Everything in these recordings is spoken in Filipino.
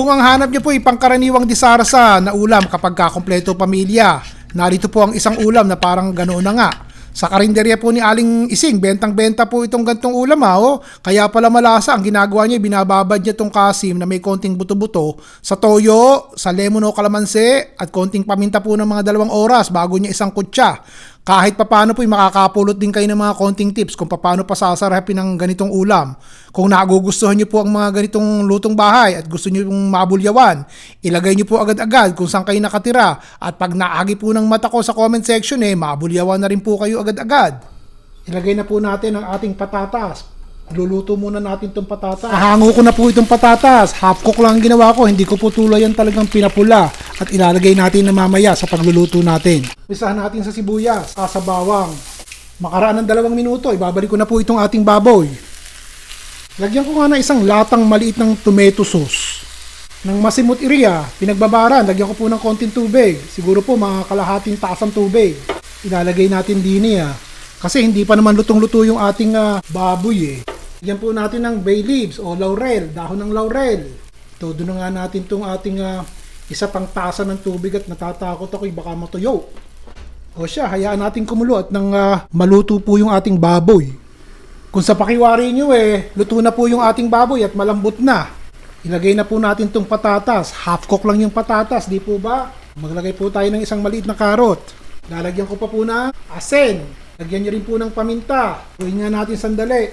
Kung ang hanap niyo po ay pangkaraniwang disarsa na ulam kapag kakompleto pamilya, narito po ang isang ulam na parang ganoon na nga. Sa karinderya po ni Aling Ising, bentang-benta po itong gantong ulam ha, oh. Kaya pala malasa, ang ginagawa niya, binababad niya itong kasim na may konting buto-buto sa toyo, sa lemon o kalamansi, at konting paminta po ng mga dalawang oras bago niya isang kutsa. Kahit papano po, makakapulot din kayo ng mga konting tips kung paano pa sasarapin ng ganitong ulam. Kung nagugustuhan niyo po ang mga ganitong lutong bahay at gusto niyo pong mabulyawan, ilagay niyo po agad-agad kung saan kayo nakatira. At pag naagi po ng mata ko sa comment section, eh, mabulyawan na rin po kayo agad-agad. Ilagay na po natin ang ating patatas. Luluto muna natin itong patatas. Nahango ko na po itong patatas. Half cook lang ang ginawa ko. Hindi ko po tulayan talagang pinapula. At ilalagay natin na mamaya sa pagluluto natin. Pisahan natin sa sibuyas, ah, sa bawang. Makaraan ng dalawang minuto, ibabalik ko na po itong ating baboy. Lagyan ko nga na isang latang maliit ng tomato sauce. Nang masimot iriya, pinagbabaran, lagyan ko po ng konting tubig. Siguro po mga kalahating tasang tubig. Ilalagay natin din niya. Kasi hindi pa naman lutong-luto yung ating ah, baboy eh. Lagyan po natin ng bay leaves o laurel, dahon ng laurel. Ito, doon na nga natin itong ating ah, isa pang tasa ng tubig at natatakot ako baka matuyo. O siya, hayaan natin kumulo at nang ah, maluto po yung ating baboy. Kung sa pakiwari nyo eh, luto na po yung ating baboy at malambot na. Ilagay na po natin tong patatas. Half cook lang yung patatas, di po ba? Maglagay po tayo ng isang maliit na karot. Lalagyan ko pa po na asin. Lagyan nyo rin po ng paminta. Tuwing nga natin sandali.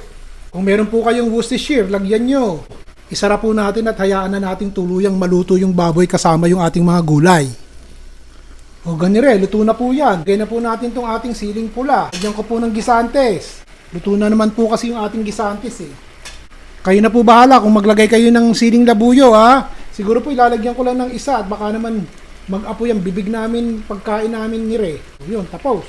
Kung meron po kayong Worcestershire, lagyan nyo. Isara po natin at hayaan na natin tuluyang maluto yung baboy kasama yung ating mga gulay. O ganire, luto na po yan. Lagay na po natin tong ating siling pula. Lagyan ko po ng gisantes. Luto na naman po kasi yung ating gisantes eh. Kayo na po bahala kung maglagay kayo ng siling labuyo ha. Siguro po ilalagyan ko lang ng isa at baka naman mag-apoy ang bibig namin pagkain namin nire. Yun, tapos.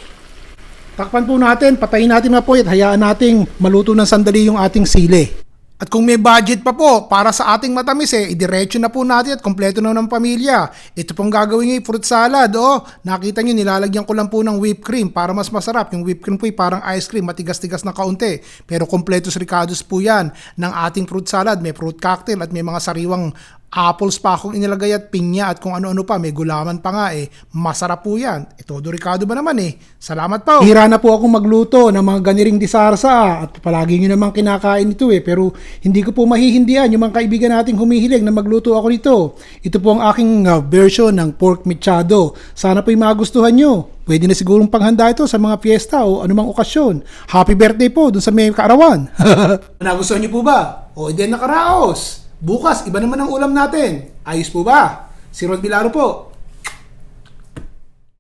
Takpan po natin, patayin natin na po at hayaan nating maluto ng sandali yung ating sili. At kung may budget pa po para sa ating matamis eh, idiretso na po natin at kompleto na ng pamilya. Ito pong gagawin yung fruit salad. Oh, nakita nyo, nilalagyan ko lang po ng whipped cream para mas masarap. Yung whipped cream po ay parang ice cream, matigas-tigas na kaunti. Pero kompletos ricados po yan ng ating fruit salad. May fruit cocktail at may mga sariwang apples pa akong inilagay at pinya at kung ano-ano pa, may gulaman pa nga eh. Masarap po yan. Ito, Ricardo ba naman eh. Salamat po. Hira na po akong magluto ng mga ganiring disarsa at palagi nyo naman kinakain ito eh. Pero hindi ko po mahihindihan yung mga kaibigan nating humihiling na magluto ako nito. Ito po ang aking uh, version ng pork mechado. Sana po yung magustuhan nyo. Pwede na sigurong panghanda ito sa mga fiesta o anumang okasyon. Happy birthday po dun sa may kaarawan. Nagustuhan nyo po ba? O hindi nakaraos. Bukas, iba naman ang ulam natin. Ayos po ba? Si Rod Bilaro po.